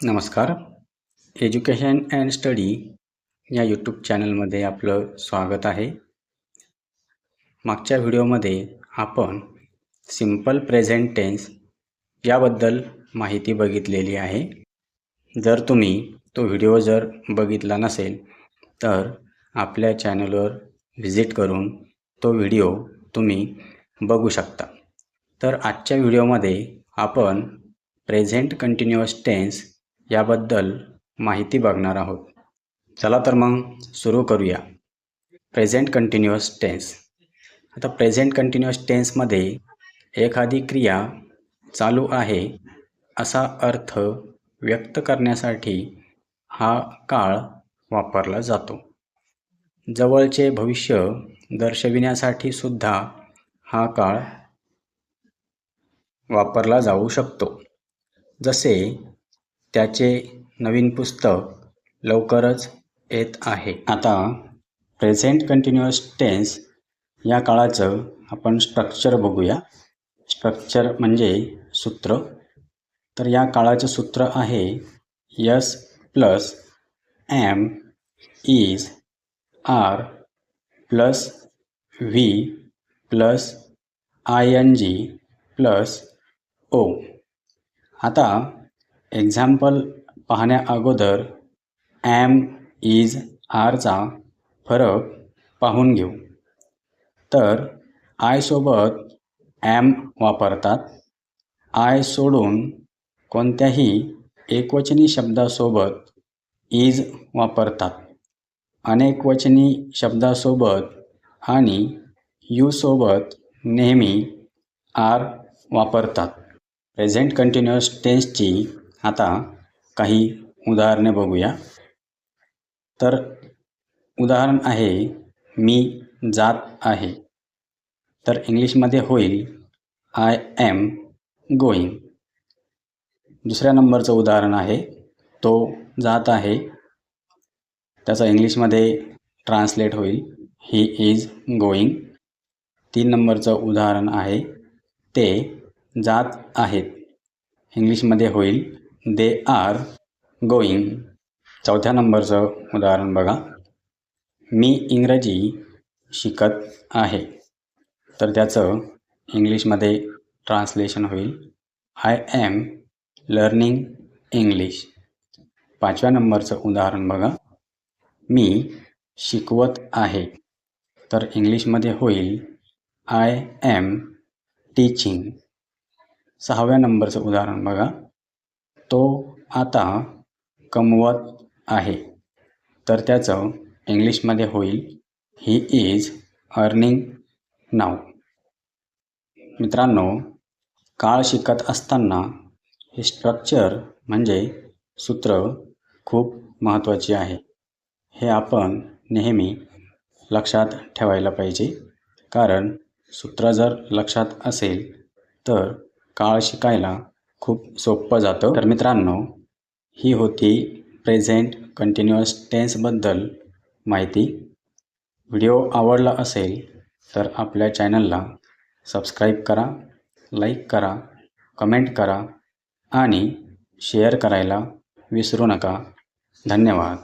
नमस्कार. Education and study या YouTube चॅनलमध्ये आपलं स्वागत आहे. मागच्या व्हिडिओमध्ये आपण सिंपल प्रेझेंट टेन्स याबद्दल माहिती बघितलेली आहे. जर तुम्ही तो व्हिडिओ जर बघितला नसेल तर आपल्या चॅनलवर व्हिजिट करून तो व्हिडिओ तुम्ही बघू शकता. तर आजच्या व्हिडिओमध्ये आपण प्रेझेंट कंटिन्युअस टेन्स याबद्दल माहिती बघणार आहोत. चला तर मग सुरू करूया. Present continuous tense. आता प्रेझेंट कंटिन्युअस टेन्समध्ये एखादी क्रिया चालू आहे असा अर्थ व्यक्त करण्यासाठी हा काळ वापरला जातो. जवळचे भविष्य दर्शविण्यासाठी सुद्धा हा काळ वापरला जाऊ शकतो. जसे त्याचे नवीन पुस्तक लवकरच येत आहे. आता प्रेझेंट कंटिन्युअस टेन्स या काळाचं आपण स्ट्रक्चर बघूया. स्ट्रक्चर म्हणजे सूत्र. तर या काळाचं सूत्र आहे S plus am is are plus V plus I N G plus O आता एक्झाम्पल पाहण्याअगोदर ॲम इज आरचा फरक पाहून घेऊ. तर आयसोबत ॲम वापरतात. आय सोडून कोणत्याही एकवचनी शब्दासोबत इज वापरतात. अनेकवचनी शब्दासोबत आणि यूसोबत नेहमी आर वापरतात. प्रेझेंट कंटिन्युअस टेन्सची आता काही उदाहरणे बघूया. तर उदाहरण आहे मी जात आहे. तर इंग्लिशमध्ये होईल आय एम गोईंग दुसऱ्या नंबरचं उदाहरण आहे तो जात आहे. त्याचा इंग्लिशमध्ये ट्रान्सलेट होईल ही इज गोईंग तीन नंबरचं उदाहरण आहे ते जात आहेत. इंग्लिशमध्ये होईल दे आर गोईंग. चौथ्या नंबरचं उदाहरण बघा. मी इंग्रजी शिकत आहे. तर त्याचं इंग्लिशमध्ये ट्रान्सलेशन होईल. I am learning English. पाचव्या नंबरचं उदाहरण बघा. मी शिकवत आहे. तर इंग्लिशमध्ये होईल. I am teaching. सहाव्या नंबरचं उदाहरण बघा. तो आता कमवत आहे. तर त्याचं इंग्लिशमध्ये होईल ही इज अर्निंग नाव मित्रांनो काळ शिकत असताना हे स्ट्रक्चर म्हणजे सूत्र खूप महत्त्वाचे आहे. हे आपण नेहमी लक्षात ठेवायला पाहिजे. कारण सूत्र जर लक्षात असेल तर काळ शिकायला खूप सोपं जातं. तर मित्रांनो ही होती प्रेझेंट कंटिन्युअस टेन्सबद्दल माहिती. व्हिडिओ आवडला असेल तर आपल्या चॅनलला सबस्क्राईब करा लाईक करा कमेंट करा आणि शेअर करायला विसरू नका. धन्यवाद.